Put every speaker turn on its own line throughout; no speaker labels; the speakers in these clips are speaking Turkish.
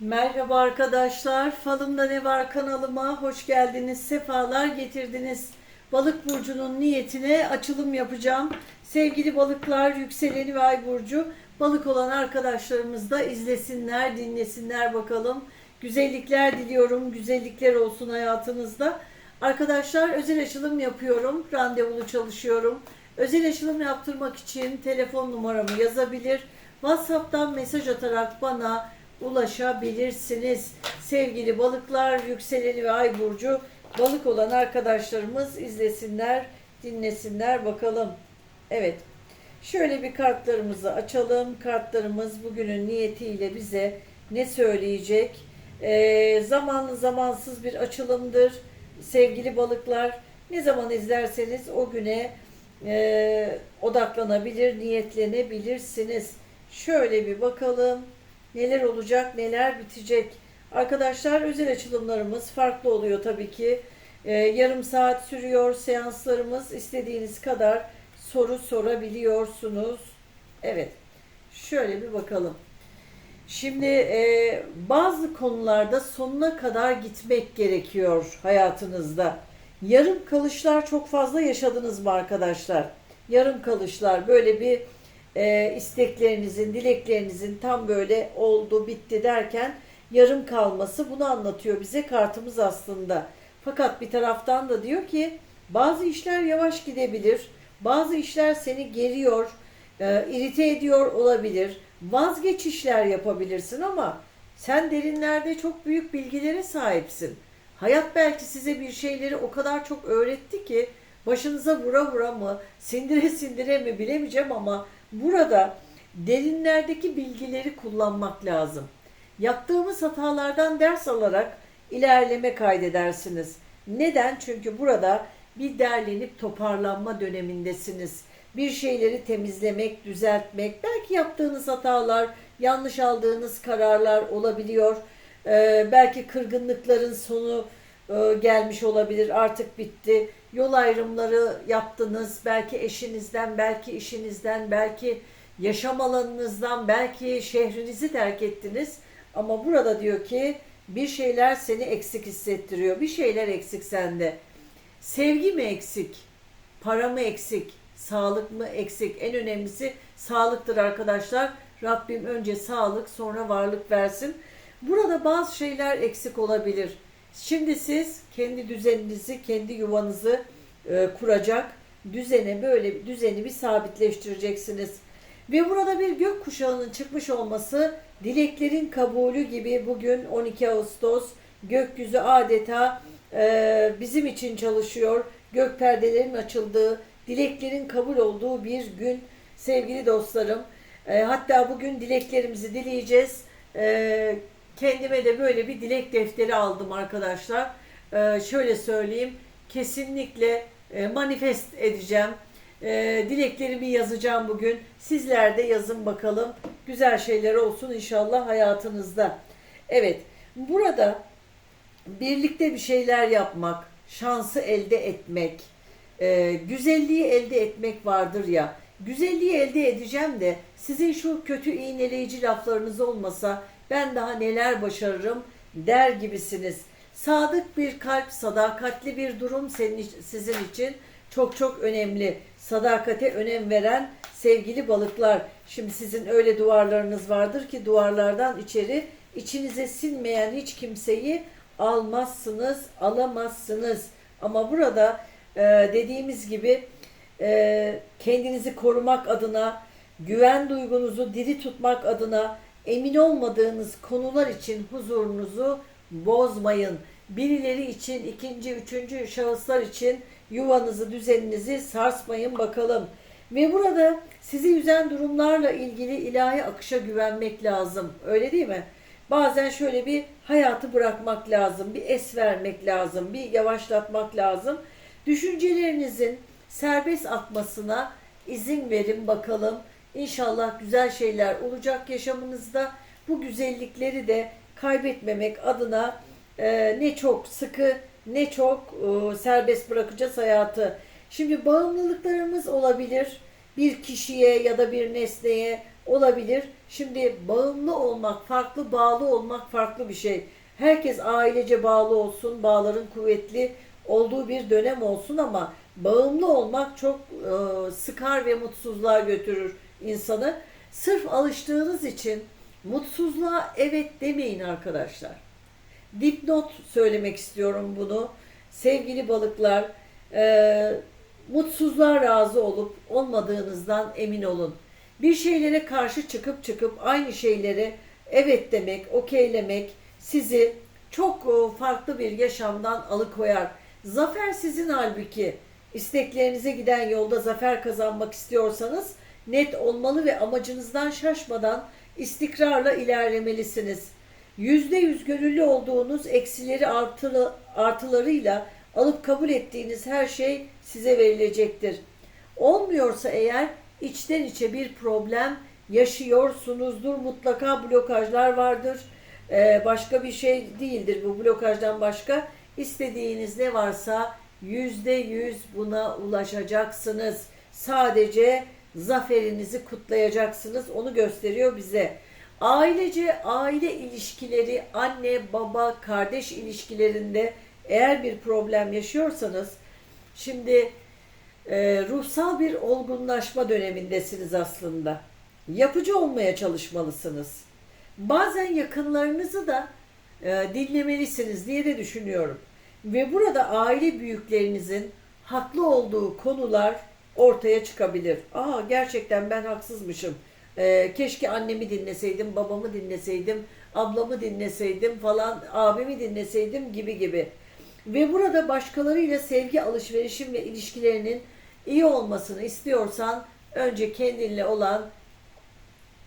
Merhaba arkadaşlar. Falımda ne var kanalıma hoş geldiniz. Sefalar getirdiniz. Balık burcunun niyetine açılım yapacağım. Sevgili balıklar, yükseleni ve ay burcu balık olan arkadaşlarımız da izlesinler, dinlesinler bakalım. Güzellikler diliyorum. Güzellikler olsun hayatınızda. Arkadaşlar özel açılım yapıyorum. Randevulu çalışıyorum. Özel açılım yaptırmak için telefon numaramı yazabilir. WhatsApp'tan mesaj atarak bana ulaşabilirsiniz. Sevgili balıklar, yükseleni ve ay burcu balık olan arkadaşlarımız izlesinler, dinlesinler bakalım. Evet. Şöyle bir kartlarımızı açalım. Kartlarımız bugünün niyetiyle bize ne söyleyecek? Ee, zamanlı zamansız bir açılımdır. Sevgili balıklar, ne zaman izlerseniz o güne e, odaklanabilir, niyetlenebilirsiniz. Şöyle bir bakalım neler olacak, neler bitecek. Arkadaşlar özel açılımlarımız farklı oluyor tabii ki. Ee, yarım saat sürüyor seanslarımız. İstediğiniz kadar soru sorabiliyorsunuz. Evet. Şöyle bir bakalım. Şimdi e, bazı konularda sonuna kadar gitmek gerekiyor hayatınızda. Yarım kalışlar çok fazla yaşadınız mı arkadaşlar? Yarım kalışlar böyle bir e, isteklerinizin, dileklerinizin tam böyle oldu, bitti derken yarım kalması bunu anlatıyor bize kartımız aslında. Fakat bir taraftan da diyor ki bazı işler yavaş gidebilir, bazı işler seni geriyor, e, irite ediyor olabilir, vazgeçişler yapabilirsin ama sen derinlerde çok büyük bilgilere sahipsin. Hayat belki size bir şeyleri o kadar çok öğretti ki başınıza vura vura mı, sindire sindire mi bilemeyeceğim ama burada derinlerdeki bilgileri kullanmak lazım. Yaptığımız hatalardan ders alarak ilerleme kaydedersiniz. Neden? Çünkü burada bir derlenip toparlanma dönemindesiniz. Bir şeyleri temizlemek, düzeltmek, belki yaptığınız hatalar, yanlış aldığınız kararlar olabiliyor. Ee, belki kırgınlıkların sonu gelmiş olabilir, artık bitti. Yol ayrımları yaptınız, belki eşinizden, belki işinizden, belki yaşam alanınızdan, belki şehrinizi terk ettiniz. Ama burada diyor ki bir şeyler seni eksik hissettiriyor, bir şeyler eksik sende. Sevgi mi eksik, para mı eksik, sağlık mı eksik? En önemlisi sağlıktır arkadaşlar. Rabbim önce sağlık sonra varlık versin. Burada bazı şeyler eksik olabilir. Şimdi siz kendi düzeninizi, kendi yuvanızı e, kuracak düzene böyle düzeni bir sabitleştireceksiniz. Ve burada bir gök kuşağının çıkmış olması dileklerin kabulü gibi bugün 12 Ağustos gökyüzü adeta e, bizim için çalışıyor. Gök perdelerin açıldığı, dileklerin kabul olduğu bir gün sevgili dostlarım. E, hatta bugün dileklerimizi dileyeceğiz. E, kendime de böyle bir dilek defteri aldım arkadaşlar. E, şöyle söyleyeyim. Kesinlikle e, manifest edeceğim. E, dileklerimi yazacağım bugün. Sizler de yazın bakalım. Güzel şeyler olsun inşallah hayatınızda. Evet. Burada birlikte bir şeyler yapmak, şansı elde etmek, e, güzelliği elde etmek vardır ya. Güzelliği elde edeceğim de sizin şu kötü iğneleyici laflarınız olmasa ben daha neler başarırım der gibisiniz. Sadık bir kalp, sadakatli bir durum senin, sizin için çok çok önemli. Sadakate önem veren sevgili balıklar. Şimdi sizin öyle duvarlarınız vardır ki duvarlardan içeri içinize sinmeyen hiç kimseyi almazsınız, alamazsınız. Ama burada e, dediğimiz gibi e, kendinizi korumak adına, güven duygunuzu diri tutmak adına emin olmadığınız konular için huzurunuzu bozmayın. Birileri için, ikinci, üçüncü şahıslar için yuvanızı, düzeninizi sarsmayın bakalım. Ve burada sizi üzen durumlarla ilgili ilahi akışa güvenmek lazım. Öyle değil mi? Bazen şöyle bir hayatı bırakmak lazım, bir es vermek lazım, bir yavaşlatmak lazım. Düşüncelerinizin serbest akmasına izin verin bakalım. İnşallah güzel şeyler olacak yaşamınızda. Bu güzellikleri de kaybetmemek adına e, ne çok sıkı ne çok e, serbest bırakacağız hayatı. Şimdi bağımlılıklarımız olabilir. Bir kişiye ya da bir nesneye olabilir. Şimdi bağımlı olmak farklı, bağlı olmak farklı bir şey. Herkes ailece bağlı olsun, bağların kuvvetli olduğu bir dönem olsun ama bağımlı olmak çok e, sıkar ve mutsuzluğa götürür insanı. Sırf alıştığınız için mutsuzluğa evet demeyin arkadaşlar. Dipnot söylemek istiyorum bunu. Sevgili balıklar, e, mutsuzluğa razı olup olmadığınızdan emin olun. Bir şeylere karşı çıkıp çıkıp aynı şeylere evet demek, okeylemek sizi çok e, farklı bir yaşamdan alıkoyar. Zafer sizin halbuki. İsteklerinize giden yolda zafer kazanmak istiyorsanız net olmalı ve amacınızdan şaşmadan istikrarla ilerlemelisiniz. Yüzde yüz gönüllü olduğunuz eksileri artılı, artılarıyla alıp kabul ettiğiniz her şey size verilecektir. Olmuyorsa eğer içten içe bir problem yaşıyorsunuzdur. Mutlaka blokajlar vardır. Ee, başka bir şey değildir bu blokajdan başka. İstediğiniz ne varsa yüzde yüz buna ulaşacaksınız. Sadece zaferinizi kutlayacaksınız. Onu gösteriyor bize. Ailece aile ilişkileri, anne, baba, kardeş ilişkilerinde eğer bir problem yaşıyorsanız şimdi e, ruhsal bir olgunlaşma dönemindesiniz aslında. Yapıcı olmaya çalışmalısınız. Bazen yakınlarınızı da e, dinlemelisiniz diye de düşünüyorum. Ve burada aile büyüklerinizin haklı olduğu konular ortaya çıkabilir. Aa gerçekten ben haksızmışım. Ee, keşke annemi dinleseydim, babamı dinleseydim, ablamı dinleseydim falan, abimi dinleseydim gibi gibi. Ve burada başkalarıyla sevgi alışverişin ve ilişkilerinin iyi olmasını istiyorsan önce kendinle olan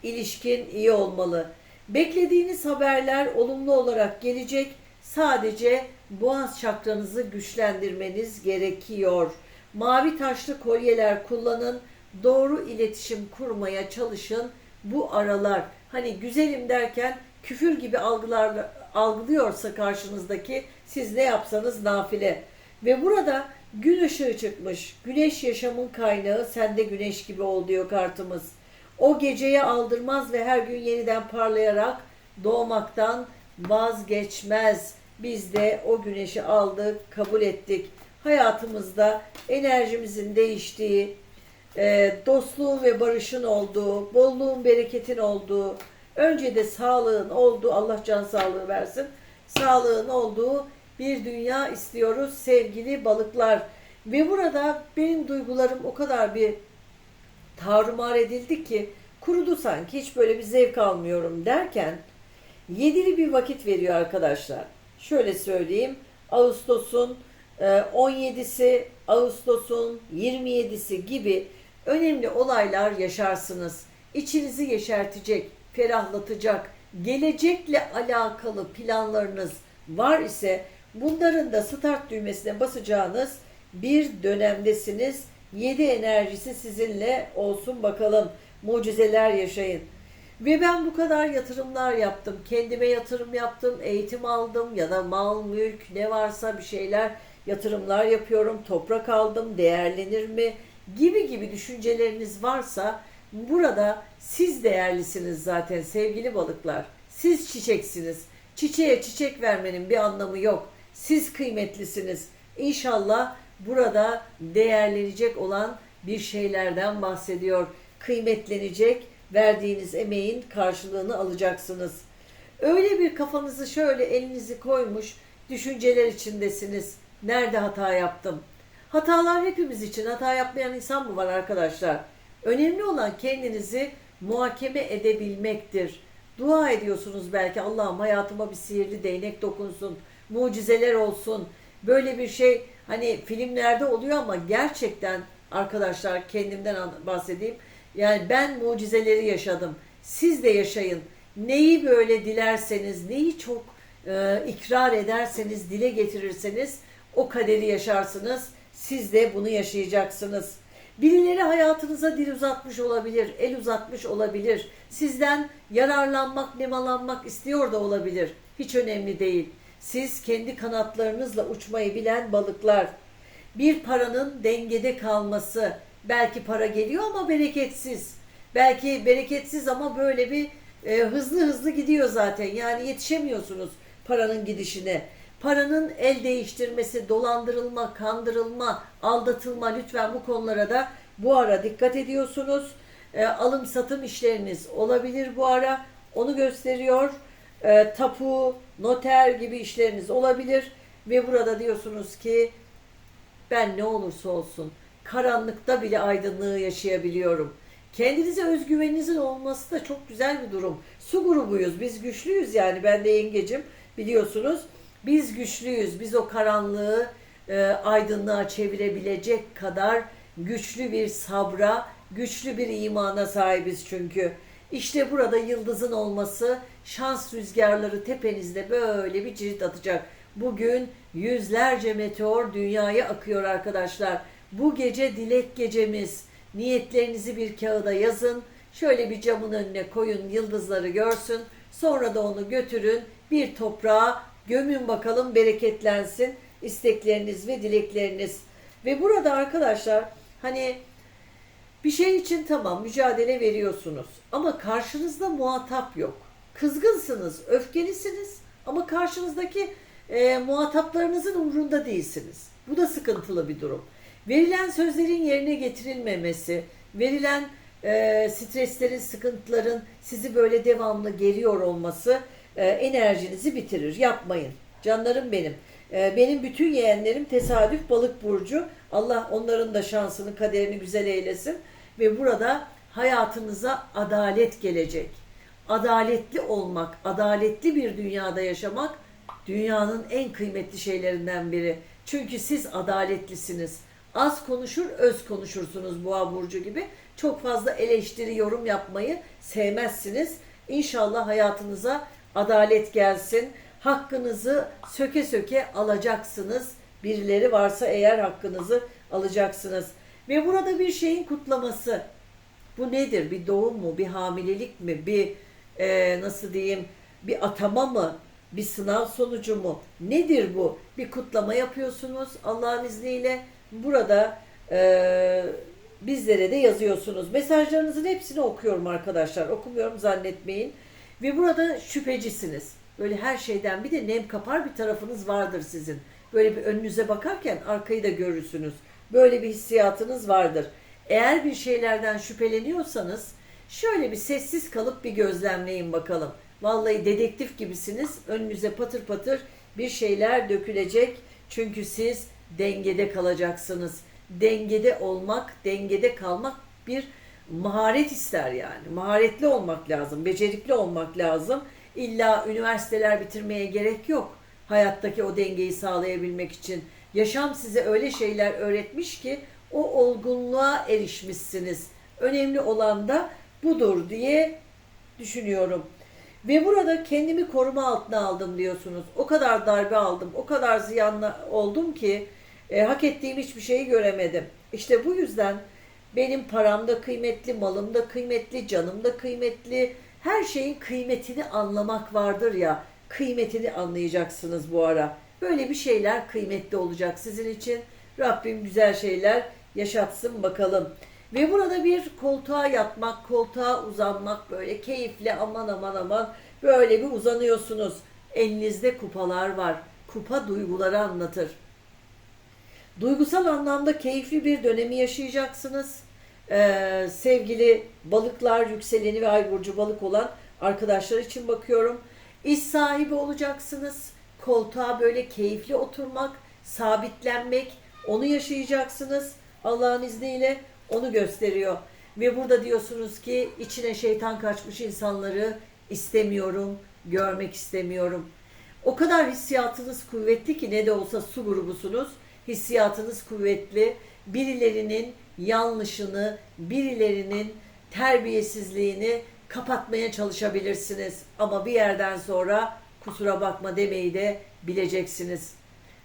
ilişkin iyi olmalı. Beklediğiniz haberler olumlu olarak gelecek. Sadece boğaz çakranızı güçlendirmeniz gerekiyor. Mavi taşlı kolyeler kullanın. Doğru iletişim kurmaya çalışın. Bu aralar hani güzelim derken küfür gibi algılar algılıyorsa karşınızdaki siz ne yapsanız nafile. Ve burada gün ışığı çıkmış. Güneş yaşamın kaynağı sende güneş gibi ol diyor kartımız. O geceye aldırmaz ve her gün yeniden parlayarak doğmaktan vazgeçmez. Biz de o güneşi aldık, kabul ettik. Hayatımızda enerjimizin değiştiği, e, dostluğun ve barışın olduğu, bolluğun, bereketin olduğu, önce de sağlığın olduğu, Allah can sağlığı versin, sağlığın olduğu bir dünya istiyoruz sevgili balıklar. Ve burada benim duygularım o kadar bir tarumar edildi ki kurudu sanki hiç böyle bir zevk almıyorum derken yedili bir vakit veriyor arkadaşlar. Şöyle söyleyeyim Ağustos'un 17'si, e, Ağustos'un 27'si gibi önemli olaylar yaşarsınız. İçinizi yeşertecek, ferahlatacak, gelecekle alakalı planlarınız var ise bunların da start düğmesine basacağınız bir dönemdesiniz. 7 enerjisi sizinle olsun bakalım. Mucizeler yaşayın. Ve ben bu kadar yatırımlar yaptım. Kendime yatırım yaptım, eğitim aldım ya da mal, mülk ne varsa bir şeyler yatırımlar yapıyorum. Toprak aldım, değerlenir mi? Gibi gibi düşünceleriniz varsa burada siz değerlisiniz zaten sevgili balıklar. Siz çiçeksiniz. Çiçeğe çiçek vermenin bir anlamı yok. Siz kıymetlisiniz. İnşallah burada değerlenecek olan bir şeylerden bahsediyor. Kıymetlenecek, verdiğiniz emeğin karşılığını alacaksınız. Öyle bir kafanızı şöyle elinizi koymuş düşünceler içindesiniz. Nerede hata yaptım? Hatalar hepimiz için. Hata yapmayan insan mı var arkadaşlar? Önemli olan kendinizi muhakeme edebilmektir. Dua ediyorsunuz belki Allah'ım hayatıma bir sihirli değnek dokunsun, mucizeler olsun. Böyle bir şey hani filmlerde oluyor ama gerçekten arkadaşlar kendimden bahsedeyim. Yani ben mucizeleri yaşadım. Siz de yaşayın. Neyi böyle dilerseniz, neyi çok e, ikrar ederseniz, dile getirirseniz o kaderi yaşarsınız. Siz de bunu yaşayacaksınız. Birileri hayatınıza dil uzatmış olabilir, el uzatmış olabilir. Sizden yararlanmak, nemalanmak istiyor da olabilir. Hiç önemli değil. Siz kendi kanatlarınızla uçmayı bilen balıklar. Bir paranın dengede kalması, belki para geliyor ama bereketsiz. Belki bereketsiz ama böyle bir e, hızlı hızlı gidiyor zaten. Yani yetişemiyorsunuz paranın gidişine. Paranın el değiştirmesi, dolandırılma, kandırılma, aldatılma lütfen bu konulara da bu ara dikkat ediyorsunuz. E, alım satım işleriniz olabilir bu ara. Onu gösteriyor. E, tapu, noter gibi işleriniz olabilir. Ve burada diyorsunuz ki ben ne olursa olsun karanlıkta bile aydınlığı yaşayabiliyorum. Kendinize özgüveninizin olması da çok güzel bir durum. Su grubuyuz, biz güçlüyüz yani. Ben de yengecim biliyorsunuz. Biz güçlüyüz. Biz o karanlığı e, aydınlığa çevirebilecek kadar güçlü bir sabra, güçlü bir imana sahibiz çünkü. İşte burada yıldızın olması şans rüzgarları tepenizde böyle bir cirit atacak. Bugün yüzlerce meteor dünyaya akıyor arkadaşlar. Bu gece dilek gecemiz. Niyetlerinizi bir kağıda yazın. Şöyle bir camın önüne koyun, yıldızları görsün. Sonra da onu götürün bir toprağa gömün bakalım bereketlensin istekleriniz ve dilekleriniz. Ve burada arkadaşlar hani bir şey için tamam mücadele veriyorsunuz ama karşınızda muhatap yok. Kızgınsınız, öfkelisiniz ama karşınızdaki e, muhataplarınızın umrunda değilsiniz. Bu da sıkıntılı bir durum. Verilen sözlerin yerine getirilmemesi, verilen e, streslerin, sıkıntıların sizi böyle devamlı geriyor olması e, enerjinizi bitirir. Yapmayın. Canlarım benim. E, benim bütün yeğenlerim tesadüf balık burcu. Allah onların da şansını, kaderini güzel eylesin. Ve burada hayatınıza adalet gelecek. Adaletli olmak, adaletli bir dünyada yaşamak dünyanın en kıymetli şeylerinden biri. Çünkü siz adaletlisiniz. Az konuşur, öz konuşursunuz boğa burcu gibi. Çok fazla eleştiri, yorum yapmayı sevmezsiniz. İnşallah hayatınıza adalet gelsin. Hakkınızı söke söke alacaksınız. Birileri varsa eğer hakkınızı alacaksınız. Ve burada bir şeyin kutlaması. Bu nedir? Bir doğum mu? Bir hamilelik mi? Bir e, nasıl diyeyim? Bir atama mı? Bir sınav sonucu mu? Nedir bu? Bir kutlama yapıyorsunuz Allah'ın izniyle. Burada e, bizlere de yazıyorsunuz. Mesajlarınızın hepsini okuyorum arkadaşlar. Okumuyorum zannetmeyin. Ve burada şüphecisiniz. Böyle her şeyden bir de nem kapar bir tarafınız vardır sizin. Böyle bir önünüze bakarken arkayı da görürsünüz. Böyle bir hissiyatınız vardır. Eğer bir şeylerden şüpheleniyorsanız şöyle bir sessiz kalıp bir gözlemleyin bakalım. Vallahi dedektif gibisiniz. Önünüze patır patır bir şeyler dökülecek. Çünkü siz dengede kalacaksınız. Dengede olmak, dengede kalmak bir maharet ister yani. Maharetli olmak lazım, becerikli olmak lazım. İlla üniversiteler bitirmeye gerek yok. Hayattaki o dengeyi sağlayabilmek için. Yaşam size öyle şeyler öğretmiş ki o olgunluğa erişmişsiniz. Önemli olan da budur diye düşünüyorum. Ve burada kendimi koruma altına aldım diyorsunuz. O kadar darbe aldım, o kadar ziyanlı oldum ki e, hak ettiğim hiçbir şeyi göremedim. İşte bu yüzden benim param da kıymetli, malım da kıymetli, canım da kıymetli. Her şeyin kıymetini anlamak vardır ya. Kıymetini anlayacaksınız bu ara. Böyle bir şeyler kıymetli olacak sizin için. Rabbim güzel şeyler yaşatsın bakalım. Ve burada bir koltuğa yatmak, koltuğa uzanmak böyle keyifli aman aman aman böyle bir uzanıyorsunuz. Elinizde kupalar var. Kupa duyguları anlatır. Duygusal anlamda keyifli bir dönemi yaşayacaksınız. Ee, sevgili balıklar, yükseleni ve ay burcu balık olan arkadaşlar için bakıyorum. İş sahibi olacaksınız. Koltuğa böyle keyifli oturmak, sabitlenmek, onu yaşayacaksınız. Allah'ın izniyle onu gösteriyor. Ve burada diyorsunuz ki içine şeytan kaçmış insanları istemiyorum, görmek istemiyorum. O kadar hissiyatınız kuvvetli ki ne de olsa su grubusunuz. Hissiyatınız kuvvetli. Birilerinin yanlışını, birilerinin terbiyesizliğini kapatmaya çalışabilirsiniz. Ama bir yerden sonra kusura bakma demeyi de bileceksiniz.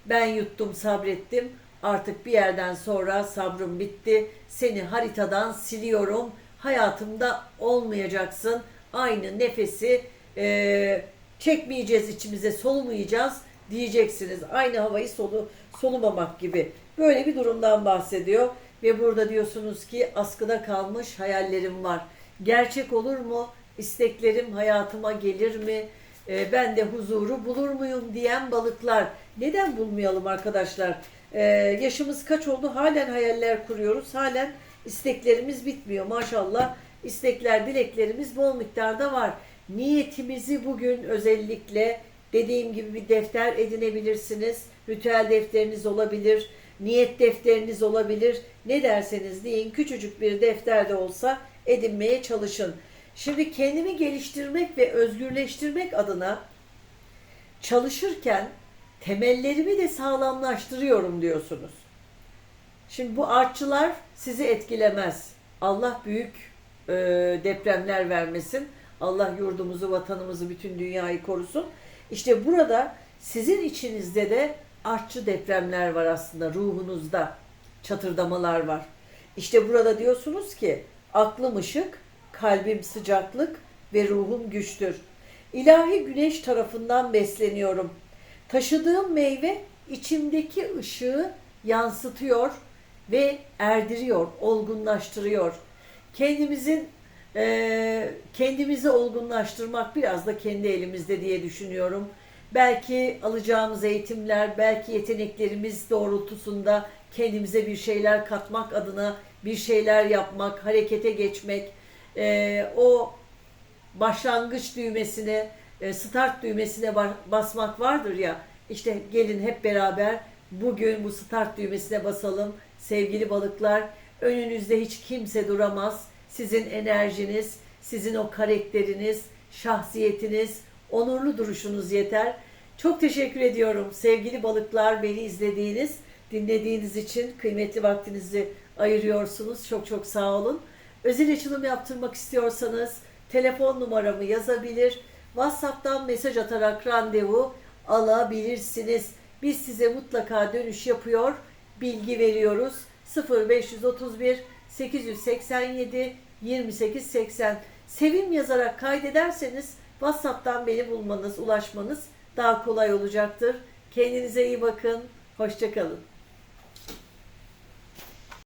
Ben yuttum, sabrettim. Artık bir yerden sonra sabrım bitti. Seni haritadan siliyorum. Hayatımda olmayacaksın. Aynı nefesi e, çekmeyeceğiz içimize, solumayacağız diyeceksiniz. Aynı havayı solu, solumamak gibi. Böyle bir durumdan bahsediyor. Ve burada diyorsunuz ki askıda kalmış hayallerim var. Gerçek olur mu? İsteklerim hayatıma gelir mi? Ee, ben de huzuru bulur muyum diyen balıklar. Neden bulmayalım arkadaşlar? Ee, yaşımız kaç oldu? Halen hayaller kuruyoruz. Halen isteklerimiz bitmiyor. Maşallah istekler, dileklerimiz bol miktarda var. Niyetimizi bugün özellikle dediğim gibi bir defter edinebilirsiniz. Ritüel defteriniz olabilir, niyet defteriniz olabilir. Ne derseniz deyin küçücük bir defterde olsa edinmeye çalışın. Şimdi kendimi geliştirmek ve özgürleştirmek adına çalışırken temellerimi de sağlamlaştırıyorum diyorsunuz. Şimdi bu artçılar sizi etkilemez. Allah büyük e, depremler vermesin. Allah yurdumuzu, vatanımızı, bütün dünyayı korusun. İşte burada sizin içinizde de artçı depremler var aslında ruhunuzda. Çatırdamalar var. İşte burada diyorsunuz ki aklım ışık, kalbim sıcaklık ve ruhum güçtür. İlahi güneş tarafından besleniyorum. Taşıdığım meyve içimdeki ışığı yansıtıyor ve erdiriyor, olgunlaştırıyor. Kendimizin eee, kendimizi olgunlaştırmak biraz da kendi elimizde diye düşünüyorum. Belki alacağımız eğitimler, belki yeteneklerimiz doğrultusunda kendimize bir şeyler katmak adına bir şeyler yapmak, harekete geçmek, eee, o başlangıç düğmesine, e, start düğmesine ba- basmak vardır ya. İşte gelin hep beraber bugün bu start düğmesine basalım. Sevgili balıklar, önünüzde hiç kimse duramaz. Sizin enerjiniz, sizin o karakteriniz, şahsiyetiniz, onurlu duruşunuz yeter. Çok teşekkür ediyorum sevgili balıklar beni izlediğiniz, dinlediğiniz için kıymetli vaktinizi ayırıyorsunuz. Çok çok sağ olun. Özel açılım yaptırmak istiyorsanız telefon numaramı yazabilir. WhatsApp'tan mesaj atarak randevu alabilirsiniz. Biz size mutlaka dönüş yapıyor, bilgi veriyoruz. 0531 887 2880 Sevim yazarak kaydederseniz WhatsApp'tan beni bulmanız, ulaşmanız daha kolay olacaktır. Kendinize iyi bakın. Hoşçakalın.